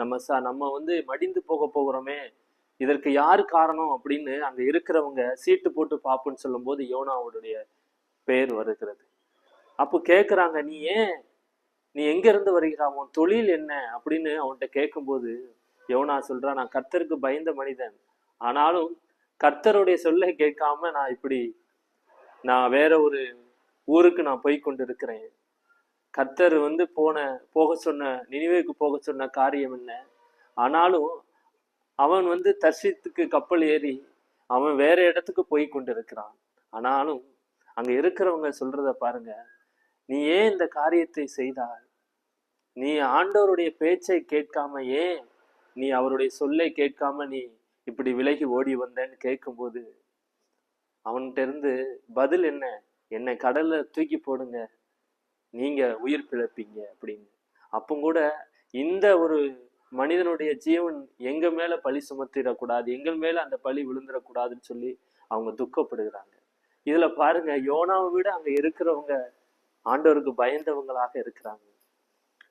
நம்ம ச நம்ம வந்து மடிந்து போக போகிறோமே இதற்கு யார் காரணம் அப்படின்னு அங்க இருக்கிறவங்க சீட்டு போட்டு பார்ப்புன்னு சொல்லும்போது யோனாவுடைய பெயர் வருகிறது. அப்போ கேட்குறாங்க நீ ஏன் நீ எங்க இருந்து வருகிறா? உன் தொழில் என்ன? அப்படின்னு அவன்கிட்ட கேட்கும்போது யோனா சொல்றா நான் கர்த்தருக்கு பயந்த மனிதன். ஆனாலும் கர்த்தருடைய சொல்லை கேட்காம நான் இப்படி நான் வேற ஒரு ஊருக்கு நான் போய் கொண்டிருக்கிறேன். கர்த்தர் வந்து போன போக சொன்ன நினைவுக்கு போக சொன்ன காரியம் என்ன? ஆனாலும் அவன் வந்து தர்ஷித்துக்கு கப்பல் ஏறி அவன் வேற இடத்துக்கு போய் கொண்டிருக்கிறான். ஆனாலும் அங்க இருக்கிறவங்க சொல்றத பாருங்க. நீ ஏன் இந்த காரியத்தை செய்தாய்? நீ ஆண்டவருடைய பேச்சை கேட்காம ஏன் நீ அவருடைய சொல்லை கேட்காம நீ இப்படி விலகி ஓடி வந்தேன்னு கேட்கும்போது அவன்கிட்ட இருந்து பதில் என்ன? என்னை கடல்ல தூக்கி போடுங்க. நீங்க உயிர் பிழைப்பீங்க அப்படின்னு. அப்போ கூட இந்த ஒரு மனிதனுடைய ஜீவன் எங்க மேல பழி சுமத்திடக்கூடாது எங்கள் மேல அந்த பழி விழுந்துடக்கூடாதுன்னு சொல்லி அவங்க துக்கப்படுகிறாங்க. இதுல பாருங்க யோனாவை விட அங்க இருக்கிறவங்க ஆண்டவருக்கு பயந்தவங்களாக இருக்கிறாங்க.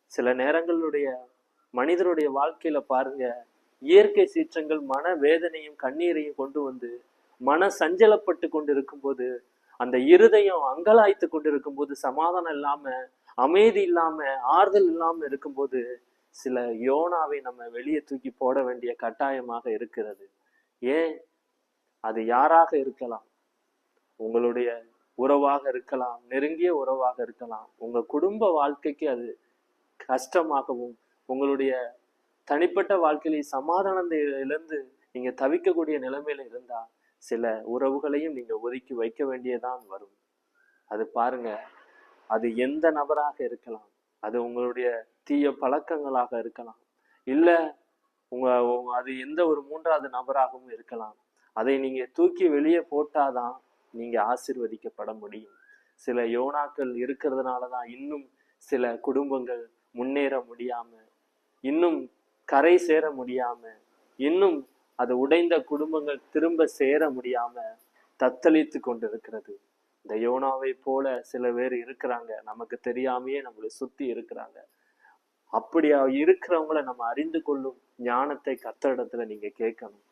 சில நேரங்களுடைய மனிதனுடைய வாழ்க்கையில பாருங்க இயற்கை சீற்றங்கள் மன வேதனையும் கண்ணீரையும் கொண்டு வந்து மன சஞ்சலப்பட்டு கொண்டு இருக்கும்போது அந்த இருதயம் அங்கலாய்த்து கொண்டு இருக்கும்போது சமாதானம் இல்லாம அமைதி இல்லாம ஆறுதல் இல்லாம இருக்கும்போது சில யோனாவை நம்ம வெளியே தூக்கி போட வேண்டிய கட்டாயமாக இருக்கிறது. ஏன்? அது யாராக இருக்கலாம்? உங்களுடைய உறவாக இருக்கலாம் நெருங்கிய உறவாக இருக்கலாம். உங்க குடும்ப வாழ்க்கைக்கு அது கஷ்டமாகவும் உங்களுடைய தனிப்பட்ட வாழ்க்கையில சமாதானத்தை இழந்து நீங்க தவிக்கக்கூடிய நிலைமையில இருந்தா சில உறவுகளையும் நீங்க ஒதுக்கி வைக்க வேண்டியதான் வரும். அது பாருங்க அது எந்த நபராக இருக்கலாம் அது உங்களுடைய தீய பழக்கங்களாக இருக்கலாம் இல்ல உங்க அது எந்த ஒரு மூன்றாவது நபராகவும் இருக்கலாம். அதை நீங்க தூக்கி வெளியே போட்டாதான் நீங்க ஆசிர்வதிக்கப்பட முடியும். சில யோனாக்கள் இருக்கிறதுனால தான் இன்னும் சில குடும்பங்கள் முன்னேற முடியாம இன்னும் கரை சேர முடியாம இன்னும் அது உடைந்த குடும்பங்கள் திரும்ப சேர முடியாம தத்தளித்து கொண்டிருக்கிறது. இந்த யோனாவை போல சில பேர் இருக்கிறாங்க. நமக்கு தெரியாமையே நம்மளை சுத்தி இருக்கிறாங்க. அப்படியா இருக்கிறவங்கள நம்ம அறிந்து கொள்ளும் ஞானத்தை கத்தரிடத்துல நீங்க கேட்கணும்.